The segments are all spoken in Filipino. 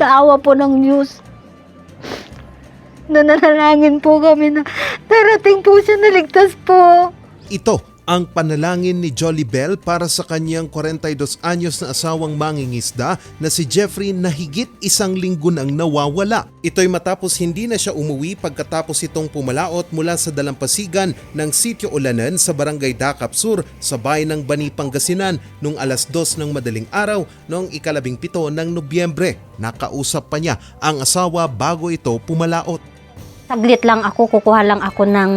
sa awa po ng news. Nananalangin po kami na darating po siya naligtas po. Ito ang panalangin ni Jolly Bell para sa kanyang 42 anyos na asawang mangingisda na si Jeffrey na higit isang linggo nang nawawala. Ito'y matapos hindi na siya umuwi pagkatapos itong pumalaot mula sa dalampasigan ng Sitio Ulanan sa Barangay Dakap Sur sa bayan ng Bani, Pangasinan noong alas 2 ng madaling araw noong ikalabing pito ng Nobyembre. Nakausap pa niya ang asawa bago ito pumalaot. Saglit lang ako, kukuha lang ako ng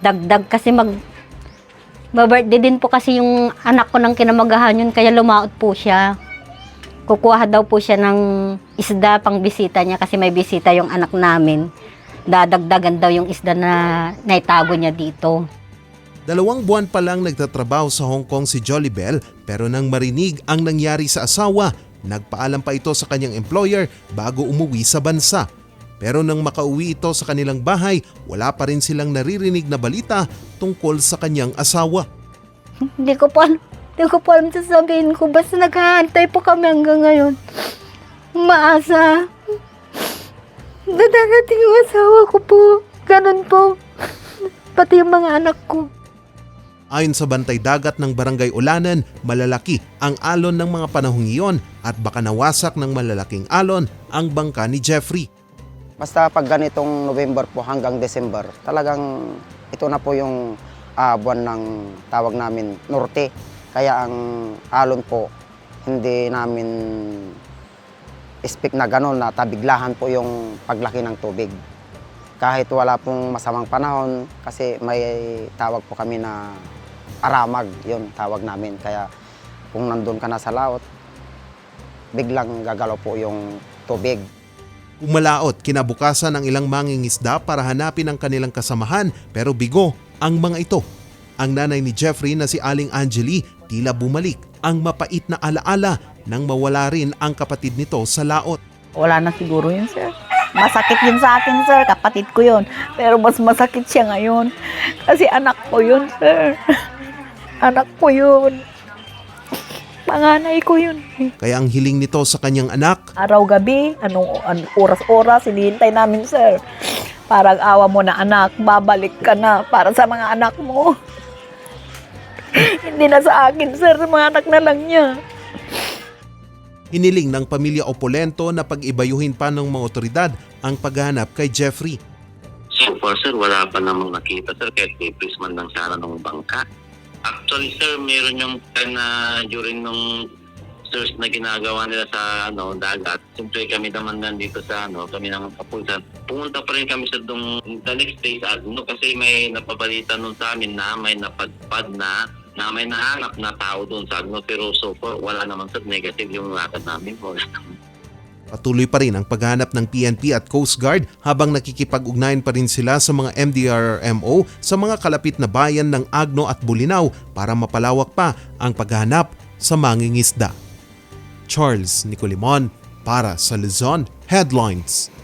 dagdag kasi mag birthday din po kasi yung anak ko ng kinamagahan yun kaya lumaot po siya. Kukuha daw po siya ng isda pang bisita niya kasi may bisita yung anak namin. Dadagdagan daw yung isda na naitago niya dito. Dalawang buwan pa lang nagtatrabaho sa Hong Kong si Jolly Bell pero nang marinig ang nangyari sa asawa, nagpaalam pa ito sa kanyang employer bago umuwi sa bansa. Pero nang makauwi ito sa kanilang bahay, wala pa rin silang naririnig na balita tungkol sa kanyang asawa. Hindi ko po hindi ko po alam sasabihin ko. Basta naghahantay po kami hanggang ngayon. Umaasa. Dadarating yung asawa ko po. Ganun po. Pati yung mga anak ko. Ayon sa bantay dagat ng Barangay Ulanan, malalaki ang alon ng mga panahong iyon at baka nawasak ng malalaking alon ang bangka ni Jeffrey. Basta pag ganitong November po hanggang December, talagang ito na po yung ah, buwan ng tawag namin norte. Kaya ang alon po, hindi namin speak na gano'n na tabiglahan po yung paglaki ng tubig. Kahit wala pong masamang panahon, kasi may tawag po kami na aramag, yun tawag namin. Kaya kung nandun ka na sa laot, biglang gagalaw po yung tubig. Umalaot kinabukasan ang ilang mangingisda para hanapin ang kanilang kasamahan pero bigo ang mga ito. Ang nanay ni Jeffrey na si Aling Angeli tila bumalik ang mapait na alaala nang mawala rin ang kapatid nito sa laot. Wala na siguro yun, sir. Masakit yun sa akin, sir. Kapatid ko yun. Pero mas masakit siya ngayon. Kasi anak ko yun, sir. anak ko yun. Panganay ko yun. Kaya ang hiling nito sa kanyang anak, Araw-gabi, anong, anong oras-oras, hinihintay namin, sir. Parang awa mo na anak, babalik ka na para sa mga anak mo. Hindi na sa akin, sir. Sa mga anak na lang niya. hiniling ng pamilya Opolento na pag-ibayuhin pa ng mga otoridad ang paghahanap kay Jeffrey. So far, sir, wala pa namang nakita, sir, kahit may police man lang sana ng bangka. Actually, sir, meron yung time na during nung search na ginagawa nila sa ano dagat. Siyempre kami naman nandito sa ano, kami ng kapulisan. Pumunta pa rin kami sa dong the next day sa Agno kasi may napabalita nun sa amin na may napadpad na na may nahanap na tao doon sa Agno pero so far wala naman sir negative yung lakad namin. Wala naman. Patuloy pa rin ang paghahanap ng PNP at Coast Guard habang nakikipag-ugnayan pa rin sila sa mga MDRRMO sa mga kalapit na bayan ng Agno at Bulinaw para mapalawak pa ang paghahanap sa mangingisda. Charles Nicolimon para sa Luzon Headlines.